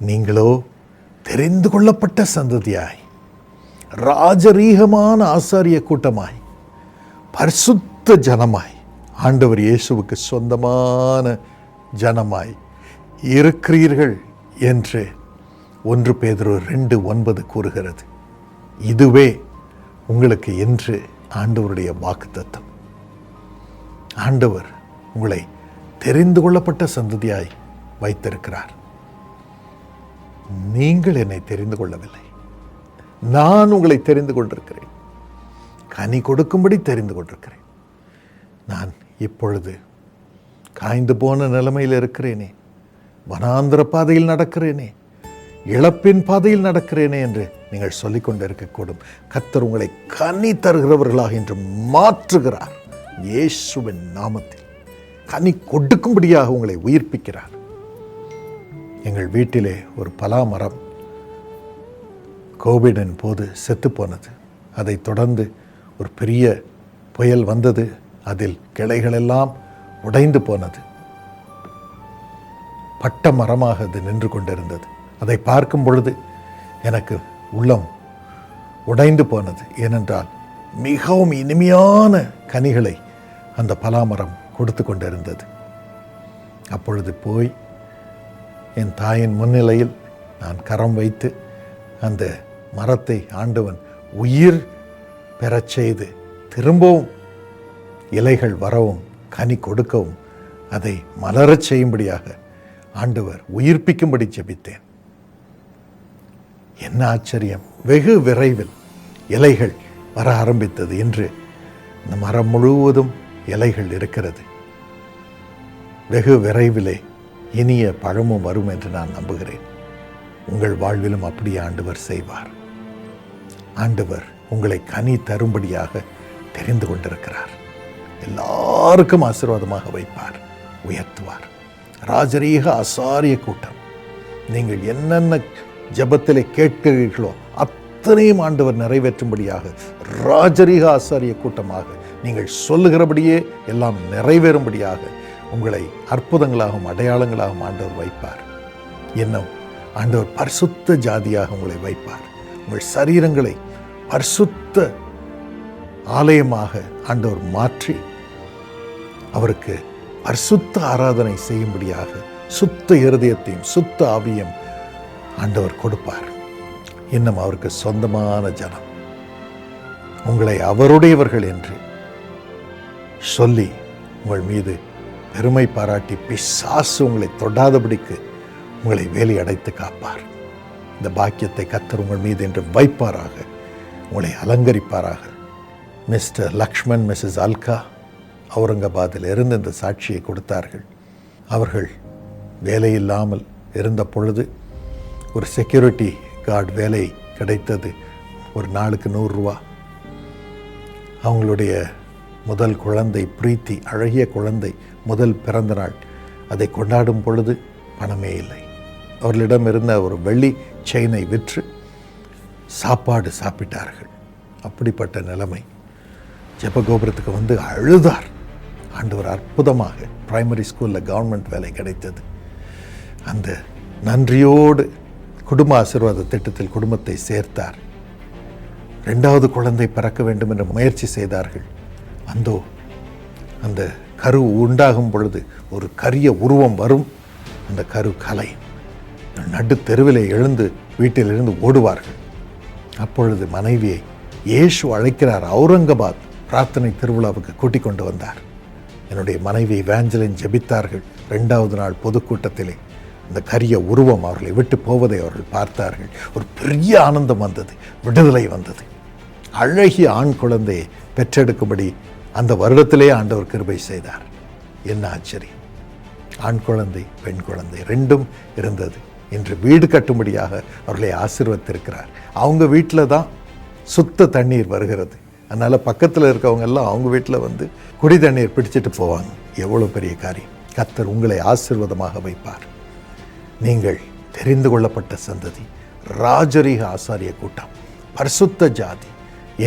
நீங்களோ தெரிந்து கொள்ளப்பட்ட சந்ததியாய் ராஜரீகமான ஆசாரிய கூட்டமாய் பரிசுத்த ஜனமாய் ஆண்டவர் இயேசுவுக்கு சொந்தமான ஜனமாய் இருக்கிறீர்கள் என்று ஒன்று பேதுரு ரெண்டு ஒன்பது கூறுகிறது. இதுவே உங்களுக்கு என்று ஆண்டவருடைய வாக்குத்தத்தம். ஆண்டவர் உங்களை தெரிந்து கொள்ளப்பட்ட சந்ததியாய் வைத்திருக்கிறார். நீங்கள் என்னை தெரிந்து கொள்ளவில்லை. நான் உங்களை தெரிந்து கொண்டிருக்கிறேன். கனி கொடுக்கும்படி தெரிந்து கொண்டிருக்கிறேன். நான் இப்பொழுது காய்ந்து போன நிலைமையில் இருக்கிறேனே. வனாந்திர பாதையில் நடக்கிறேனே. இழப்பின் பாதையில் நடக்கிறேனே என்று நீங்கள் சொல்லிக் கொண்டிருக்கக்கூடும். கத்தர் உங்களை கனி தருகிறவர்களாக என்று மாற்றுகிறார். இயேசுவின் நாமத்தில். கனி கொடுக்கும்படியாக உங்களை உயிர்ப்பிக்கிறார். எங்கள் வீட்டிலே ஒரு பலா மரம் கோவிடின் போது செத்து போனது. தொடர்ந்து ஒரு பெரிய புயல் வந்தது. அதில் கிளைகளெல்லாம் உடைந்து போனது. பட்ட மரமாக அது நின்று கொண்டிருந்தது. அதை பார்க்கும் பொழுது எனக்கு உள்ளம் உடைந்து போனது. ஏனென்றால் மிகவும் இனிமையான கனிகளை அந்த பலாமரம் கொடுத்து கொண்டிருந்தது. அப்பொழுது போய் என் தாயின் முன்னிலையில் நான் கரம் வைத்து அந்த மரத்தை ஆண்டவன் உயிர் பெறச் செய்து திரும்பவும் இலைகள் வரவும் கனி கொடுக்கவும் அதை மலரச் செய்யும்படியாக ஆண்டவர் உயிர்ப்பிக்கும்படி ஜெபித்தேன். என்ன ஆச்சரியம். வெகு விரைவில் இலைகள் வர ஆரம்பித்தது என்று இந்த மரம் முழுவதும் இலைகள் இருக்கிறது. வெகு விரைவிலே இனிய பழமும் வரும் என்று நான் நம்புகிறேன். உங்கள் வாழ்விலும் அப்படியே ஆண்டவர் செய்வார். ஆண்டவர் உங்களை கனி தரும்படியாக தெரிந்து கொண்டிருக்கிறார். எல்லாருக்கும் ஆசீர்வாதமாக வைப்பார் உயர்த்துவார். ராஜரீக அசாரிய கூட்டம். நீங்கள் என்னென்ன ஜபத்திலே கேட்கிறீர்களோ அத்தனையும் ஆண்டவர் நிறைவேற்றும்படியாக ராஜரீக ஆசாரிய கூட்டமாக நீங்கள் சொல்லுகிறபடியே எல்லாம் நிறைவேறும்படியாக உங்களை அற்புதங்களாகவும் அடையாளங்களாகவும் ஆண்டவர் வைப்பார். இன்னும் ஆண்டவர் பரிசுத்த ஜாதியாக உங்களை வைப்பார். உங்கள் சரீரங்களை பரிசுத்த ஆலயமாக ஆண்டவர் மாற்றி அவருக்கு பரிசுத்த ஆராதனை செய்யும்படியாக சுத்த இருதயத்தையும் சுத்த ஆவியும் ஆண்டவர் கொடுப்பார். இன்னும் அவருக்கு சொந்தமான ஜனம். உங்களை அவருடையவர்கள் என்று சொல்லி உங்கள் மீது பெருமை பாராட்டி பிசாசு உங்களை தொடாதபடிக்கு உங்களை வேலி அடைத்து காப்பார். இந்த பாக்கியத்தை கத்தர் உங்கள் மீது என்று வைப்பாராக. உங்களை அலங்கரிப்பாராக. மிஸ்டர் லக்ஷ்மண் மிஸ்ஸஸ் அல்கா அவுரங்காபாத்தில் இருந்து இந்த சாட்சியை கொடுத்தார்கள். அவர்கள் வேலையில்லாமல் இருந்த பொழுது ஒரு செக்யூரிட்டி கார்டு வேலை கிடைத்தது. ஒரு நாளுக்கு நூறுரூவா அவங்களுடைய முதல் குழந்தை பிரீத்தி அழகிய குழந்தை முதல் பிறந்த நாள். அதை கொண்டாடும் பொழுது பணமே இல்லை. அவர்களிடம் இருந்த ஒரு வெள்ளி செயினை விற்று சாப்பாடு சாப்பிட்டார்கள். அப்படிப்பட்ட நிலைமை. ஜெபகோபுரத்துக்கு வந்து அழுதார். ஆண்டவர் அற்புதமாக பிரைமரி ஸ்கூலில் கவர்மெண்ட் வேலை கிடைத்தது. அந்த நன்றியோடு குடும்ப ஆசீர்வாத திட்டத்தில் குடும்பத்தை சேர்த்தார். ரெண்டாவது குழந்தை பிறக்க வேண்டும் என்ற முயற்சி செய்தார்கள். அந்தோ அந்த கரு உண்டாகும் பொழுது ஒரு கரிய உருவம் வரும். அந்த கரு கலை. நடு எழுந்து வீட்டிலிருந்து ஓடுவார்கள். அப்பொழுது மனைவியை இயேசு அழைக்கிறார். அவுரங்காபாத் பிரார்த்தனை திருவிழாவுக்கு கூட்டிக் கொண்டு வந்தார். என்னுடைய மனைவி வேஞ்சலின் ஜெபித்தார்கள். ரெண்டாவது நாள் பொதுக்கூட்டத்திலே இந்த கரிய உருவம் அவர்களை விட்டு போவதை அவர்கள் பார்த்தார்கள். ஒரு பெரிய ஆனந்தம் வந்தது. விடுதலை வந்தது. அழகிய ஆண் குழந்தையை பெற்றெடுக்கும்படி அந்த வருடத்திலே ஆண்டவர் கிருபை செய்தார். என்ன ஆச்சரியம். ஆண் குழந்தை பெண் குழந்தை ரெண்டும் இருந்தது. இன்று வீடு கட்டும்படியாக அவர்களை ஆசீர்வத்திருக்கிறார் அவங்க வீட்டில் தான் சுத்த தண்ணீர் வருகிறது. அதனால் பக்கத்தில் இருக்கவங்க எல்லாம் அவங்க வீட்டில் வந்து குடி தண்ணீர் பிடிச்சிட்டு போவாங்க. எவ்வளோ பெரிய காரியம். கத்தர் உங்களை ஆசிர்வாதமாக வைப்பார். நீங்கள் தெரிந்து கொள்ளப்பட்ட சந்ததி ராஜரீக ஆசாரிய கூட்டம் பரிசுத்த ஜாதி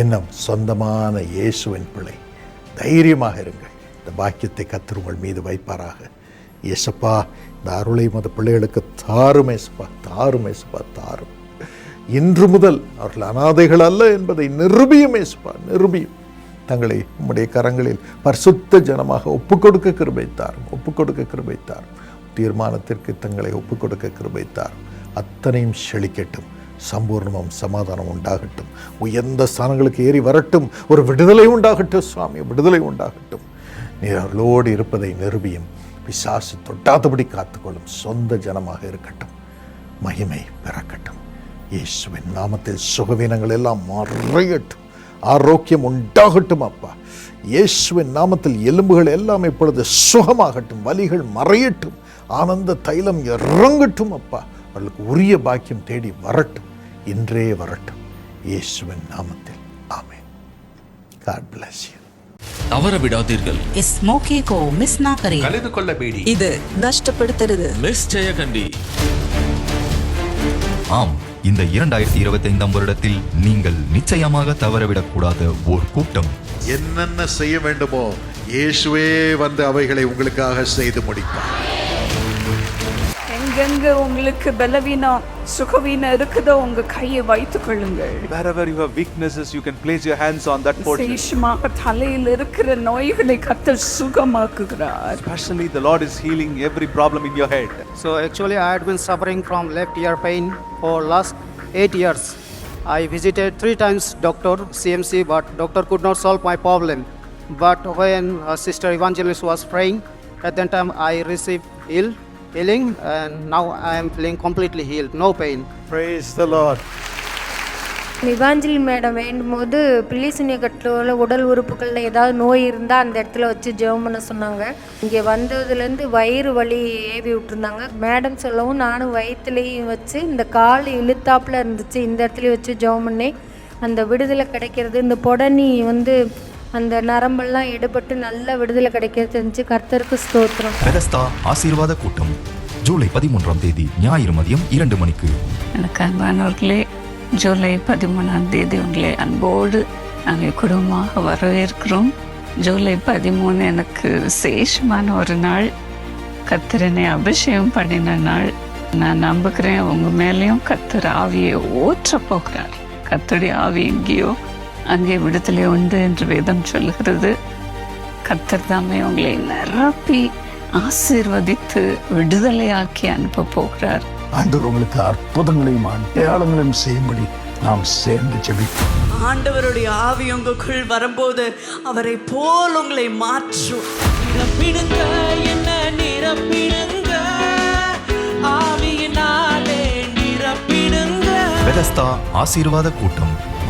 என்னும் சொந்தமான இயேசுவின் பிள்ளை. தைரியமாக இருங்கள். இந்த பாக்கியத்தை கத்தர் உங்கள் மீது வைப்பாராக. இயேசப்பா இந்த அருளை மத பிள்ளைகளுக்கு தாரும் ஏசுப்பா தாரும் ஏசுப்பா தாரும். இன்று முதல் அவர்கள் அனாதைகள் அல்ல என்பதை நிரூபியும் ஏசுப்பா நிரூபியும். தங்களை உம்முடைய கரங்களில் பரிசுத்த ஜனமாக ஒப்புக்கொடுக்க கிருபைத்தாரும் ஒப்புக்கொடுக்க கிருபைத்தாரும். தீர்மானத்திற்கு தங்களை ஒப்புக்கொடுக்க கிருபைத்தாரும். அத்தனையும் செழிக்கட்டும். சம்பூர்ணமும் சமாதானம் உண்டாகட்டும். உயர்ந்த ஸ்தானங்களுக்கு ஏறி வரட்டும். ஒரு விடுதலை உண்டாகட்டும் சுவாமி விடுதலை உண்டாகட்டும். நீர் இருப்பதை நிரூபியும் பிசாசு தொட்டாதபடி காத்துக்கொள்ளும் சொந்த ஜனமாக இருக்கட்டும். மகிமை பிறக்கட்டும். இயேசுவின் நாமத்தில் சுகவீனங்கள் எல்லாம் மறையட்டும். ஆரோக்கியம் உண்டாகட்டும் அப்பா. இயேசுவின் நாமத்தில் எலும்புகள் எல்லாம் இப்பொழுது சுகமாகட்டும். வலிகள் மறையட்டும். ஆனந்த தைலம் இறங்கட்டும் அப்பா. அவர்களுக்கு உரிய பாக்கியம் தேடி வரட்டும். இன்றே வரட்டும். இயேசுவின் நாமத்தில். தவற விடாதீர்கள். இது நஷ்டப்படுத்துறது மிஸ் ஜெயகண்டி ஆம் இந்த இரண்டாயிரத்தி இருபத்தி ஐந்தாம் வருடத்தில் நீங்கள் நிச்சயமாக தவறவிடக்கூடாத ஒரு கூட்டம். என்னென்ன செய்ய வேண்டுமோ இயேசுவே வந்து அவைகளை உங்களுக்காக செய்து முடிப்பார். எங்கெங்க உங்களுக்கு பலவீனம் சுகவீனம் இருக்குதோ உங்க கையை வைத்துக் கொள்ளுங்கள் Wherever you have weaknesses, you can place your hands on that portion. விசேஷமாக தலையில் இருக்கிற நோய்களை கத்தர் சுகமாக்குகிறார் Especially, the Lord is healing every problem in your head. So actually, I had been suffering from left ear pain for last eight years. I visited three times doctor CMC, but doctor could not solve my problem. But when uh, Sister Evangelist was praying, at that time I received heal, healing, and now I am feeling completely healed, no pain. praise the lord. Evangeline madam வேண்டும் போது பிள்ளைசுனிய கட்டில் உடல் உறுப்புகளில் ஏதாவது நோய் இருந்தால் அந்த இடத்துல வச்சு ஜெபம் பண்ண சொன்னாங்க. இங்கே வந்ததுலேருந்து வயிறு வலி ஏவி விட்டுருந்தாங்க. மேடம் சொல்லவும் நானும் வயிற்றுலையும் வச்சு இந்த கால் இழுத்தாப்புல இருந்துச்சு. இந்த இடத்துலையும் வச்சு ஜெபம் பண்ணேன். அந்த விடுதலை கிடைக்கிறது இந்த புடனி வந்து அந்த நரம்பெல்லாம் எடுபட்டு நல்ல விடுதலை கிடைக்கிறது தெரிஞ்சு கர்த்தருக்கு ஸ்தோத்திரம். பெதஸ்தா ஆசீர்வாத கூட்டம். ஜூலை பதிமூன்றாம் தேதி ஞாயிறு மதியம் இரண்டு மணிக்கு. எனக்கு அன்பானவர்களே ஜூலை பதிமூணாம் தேதி உங்களை அன்போடு நாங்கள் குடும்பமாக வரவேற்கிறோம். ஜூலை பதிமூணு எனக்கு விசேஷமான ஒரு நாள். கத்திரனை அபிஷேகம் பண்ணின நாள். நான் நம்புகிறேன் உங்க மேலேயும் கத்தர் ஆவியை ஊற்ற போகிறார். கத்தருடைய ஆவி எங்கேயோ அங்கே விடுதலை உண்டு என்று வேதம் சொல்லுகிறது. கத்தர் தாமே உங்களை நிரப்பி ஆசீர்வதித்து விடுதலையாக்கி அனுப்ப போகிறார். ஆண்டவர் உங்களுக்கு அற்புதங்களையும் அடையாளங்களையும் செய்யும்படி நாம் சேர்ந்து ஜெபிப்போம். ஆண்டவருடைய ஆவி உங்களுக்குள் வரும்போது அவரை போல் உங்களை மாற்றும். நிரப்பிடுங்க என்ன நிரப்பிடுங்க. ஆவியினாலே நிரப்பிடுங்க. பெதஸ்தா ஆசீர்வாத கூட்டம்.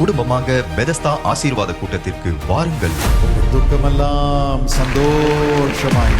குடும்பமாக பெதஸ்தா ஆசீர்வாத கூட்டத்திற்கு வாருங்கள். துக்கமெல்லாம் சந்தோஷமாய்